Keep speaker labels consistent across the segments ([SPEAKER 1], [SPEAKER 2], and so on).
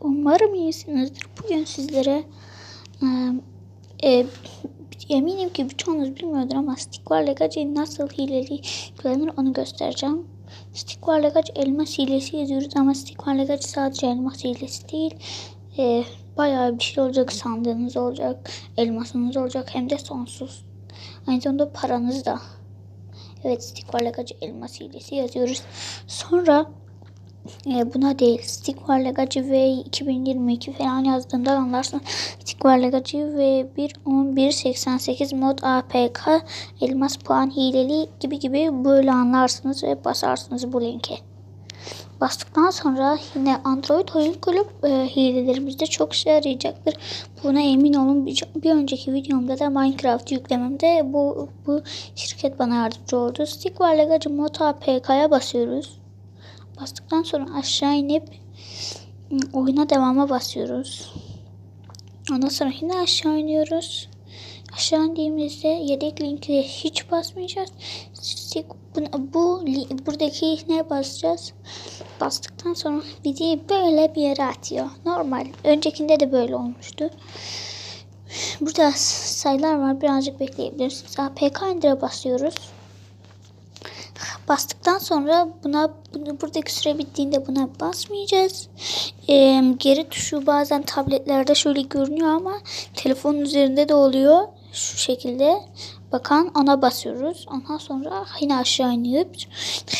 [SPEAKER 1] Umarım iyisinizdir. Bugün sizlere e, e, eminim ki birçoğunuz bilmiyordur ama Stickvar Legacy nasıl hileli yüklenir onu göstereceğim. Stickvar Legacy elmas hilesi yazıyoruz ama Stickvar Legacy sadece elmas hilesi değil. E, bayağı bir şey olacak sandığınız olacak, elmasınız olacak hem de sonsuz. Aynı zamanda paranız da. Evet Stickvar Legacy elmas hilesi yazıyoruz. Sonra e, buna değil. Stickvar Legacy V 2022 falan yazdığında anlarsın. Stickvar Legacy V 1.11.88 mod APK elmas puan hileli gibi gibi böyle anlarsınız ve basarsınız bu linke. Bastıktan sonra yine Android oyun kulüp e, hilelerimizde çok işe yarayacaktır. Buna emin olun. Bir, bir önceki videomda da Minecraft yüklememde bu, bu şirket bana yardımcı oldu. Stickvar Legacy mod APK'ya basıyoruz. Bastıktan sonra aşağı inip ım, oyuna devama basıyoruz. Ondan sonra yine aşağı iniyoruz. Aşağı indiğimizde yedek linke hiç basmayacağız. Bu, bu buradaki ne basacağız? Bastıktan sonra bizi böyle bir yere atıyor. Normal. Öncekinde de böyle olmuştu. Burada sayılar var. Birazcık bekleyebilirsiniz. APK indire basıyoruz. Bastıktan sonra buna bunu, buradaki süre bittiğinde buna basmayacağız. Ee, geri tuşu bazen tabletlerde şöyle görünüyor ama telefonun üzerinde de oluyor. Şu şekilde. Bakan ona basıyoruz. Ondan sonra yine aşağı inip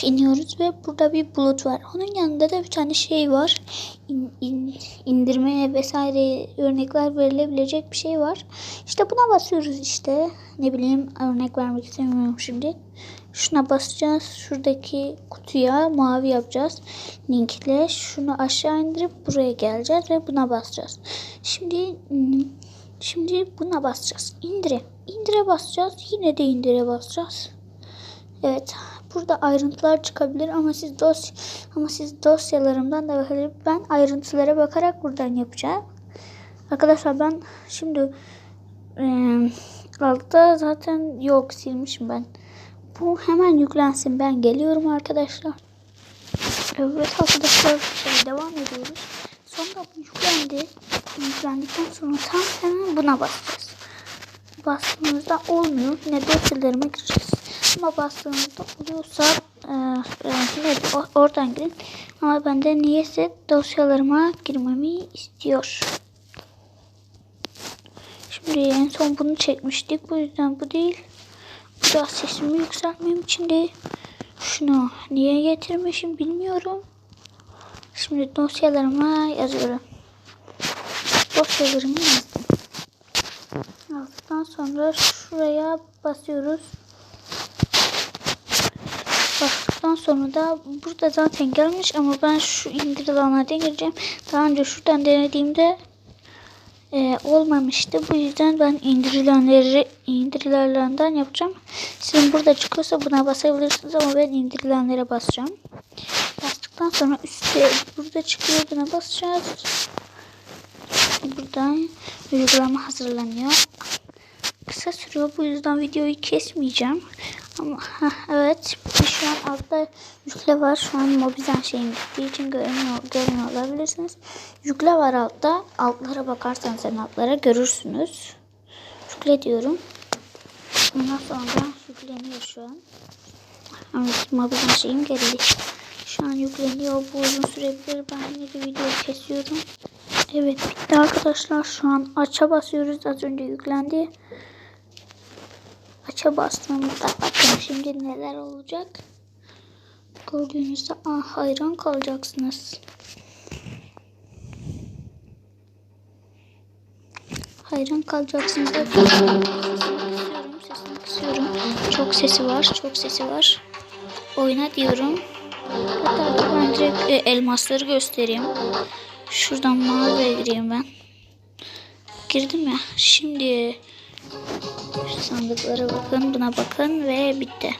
[SPEAKER 1] iniyoruz ve burada bir bulut var. Onun yanında da bir tane şey var. İn, in, indirmeye vesaire örnekler verilebilecek bir şey var. İşte buna basıyoruz işte. Ne bileyim örnek vermek istemiyorum şimdi. Şuna basacağız. Şuradaki kutuya mavi yapacağız. Linkle şunu aşağı indirip buraya geleceğiz ve buna basacağız. Şimdi şimdi buna basacağız. İndire. İndire basacağız. Yine de indire basacağız. Evet. Burada ayrıntılar çıkabilir ama siz dosya ama siz dosyalarımdan da bakabilir. Ben ayrıntılara bakarak buradan yapacağım. Arkadaşlar ben şimdi e, altta zaten yok silmişim ben. Bu hemen yüklensin. Ben geliyorum arkadaşlar. Evet arkadaşlar e, devam ediyoruz. Sonra bu yüklendi. Yüklendikten sonra tam hemen buna basacağız. Bastığımızda olmuyor. Yine dosyalarıma gireceğiz. Ama bastığımızda oluyorsa e, e, o- oradan girin. Ama bende niyeyse dosyalarıma girmemi istiyor. Şimdi en son bunu çekmiştik. Bu yüzden bu değil. Biraz sesimi yükseltmem için de şunu niye getirmişim bilmiyorum. Şimdi dosyalarıma yazıyorum. Dosyalarımı yazdım. Yazdıktan sonra şuraya basıyoruz. Bastıktan sonra da burada zaten gelmiş ama ben şu indirilenlerden gireceğim. Daha önce şuradan denediğimde e, olmamıştı. Bu yüzden ben indirilenleri indirilenlerden yapacağım. Sizin burada çıkıyorsa buna basabilirsiniz ama ben indirilenlere basacağım. Bastıktan sonra üstte burada çıkıyor buna basacağız. Buradan uygulama hazırlanıyor. Kısa sürüyor bu yüzden videoyu kesmeyeceğim. Ama evet yükle var. Şu an Mobizen şeyim gittiği için görmüyor, görmüyor olabilirsiniz. Yükle var altta. Altlara bakarsanız en altlara görürsünüz. Yükle diyorum. Ondan sonra yükleniyor şu an. Evet Mobizen şeyim geldi. Şu an yükleniyor. Bu uzun sürebilir. Ben yine de video kesiyorum. Evet bitti arkadaşlar. Şu an aça basıyoruz. Az önce yüklendi. Aça bastığımızda bakın şimdi neler olacak. Gördüğünüzde ah, hayran kalacaksınız. Hayran kalacaksınız. Sesini kısıyorum, sesini kısıyorum. Çok sesi var, çok sesi var. Oyna diyorum. Hatta ben direkt e, elmasları göstereyim. Şuradan mağazaya gireyim ben. Girdim ya. Şimdi sandıklara bakın, buna bakın ve bitti.